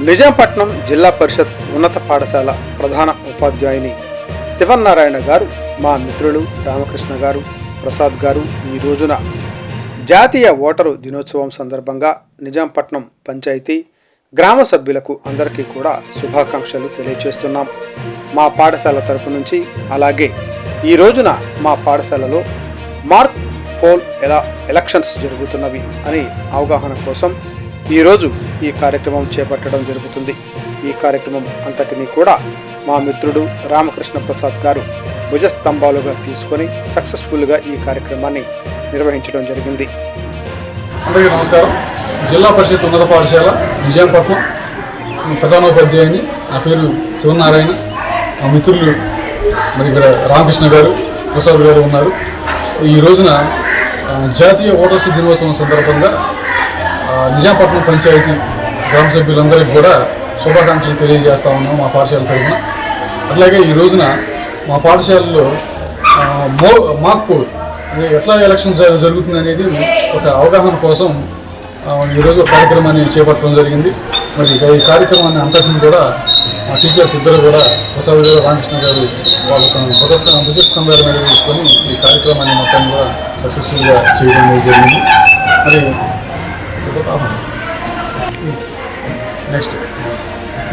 నిజాంపట్నం జిల్లా పరిషత్ ఉన్నత పాఠశాల ప్రధాన ఉపాధ్యాయుని శివనారాయణ గారు మా మిత్రులు రామకృష్ణ గారు ప్రసాద్ గారు ఈ రోజున జాతీయ ఓటరు దినోత్సవం సందర్భంగా నిజాంపట్నం పంచాయతీ గ్రామ సభ్యులకు అందరికీ కూడా శుభాకాంక్షలు తెలియజేస్తున్నాం మా పాఠశాల తరపు నుంచి అలాగే ఈ రోజున మా పాఠశాలలో మార్క్ ఫోల్ ఎలా ఎలక్షన్స్ జరుగుతున్నవి అని అవగాహన కోసం ఈరోజు ఈ కార్యక్రమం చేపట్టడం జరుగుతుంది. ఈ కార్యక్రమం అంతటినీ కూడా మా మిత్రుడు రామకృష్ణ ప్రసాద్ గారు భుజస్తంభాలుగా తీసుకొని సక్సెస్ఫుల్గా ఈ కార్యక్రమాన్ని నిర్వహించడం జరిగింది. అందరికీ నమస్కారం. జిల్లా పరిషత్ ఉన్నత పాఠశాల విజయపట్నం ప్రధానోపాధ్యాయుని. నా పేరు శివనారాయణ. మా మిత్రులు మరి ఇక్కడ రామకృష్ణ గారు ప్రసాద్ గారు ఉన్నారు. ఈ రోజున జాతీయ ఓటర్స్ దినోత్సవం సందర్భంగా నిజాంపట్నం పంచాయతీ గ్రామ సభ్యులందరికీ కూడా శుభాకాంక్షలు తెలియజేస్తా ఉన్నాం మా పాఠశాల తరఫున. అట్లాగే ఈ రోజున మా పాఠశాలలో మో మాకు ఎట్లా ఎలక్షన్ జరుగుతుంది అనేది ఒక అవగాహన కోసం ఈరోజు కార్యక్రమాన్ని చేపట్టడం జరిగింది. మరి ఈ కార్యక్రమాన్ని అంతటిని కూడా మా టీచర్స్ ఇద్దరు కూడా ప్రసాద్ గారు రామకృష్ణ గారు వాళ్ళ భుజ స్తంభాల నిర్వహించుకొని ఈ కార్యక్రమాన్ని మొత్తాన్ని కూడా సక్సెస్ఫుల్గా చేయడం జరిగింది. మరి నెక్స్ట్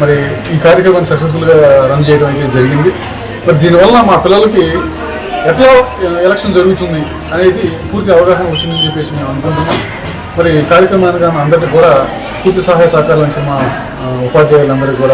మరి ఈ కార్యక్రమాన్ని సక్సెస్ఫుల్గా రన్ చేయడం అయితే జరిగింది. మరి దీనివల్ల మా పిల్లలకి ఎట్లా ఎలక్షన్ జరుగుతుంది అనేది పూర్తి అవగాహన వచ్చిందని చెప్పేసి మేము అనుకుంటున్నాం. మరి కార్యక్రమానికి అందరికీ కూడా పూర్తి సహాయ సహకారాలు మా ఉపాధ్యాయులందరికీ కూడా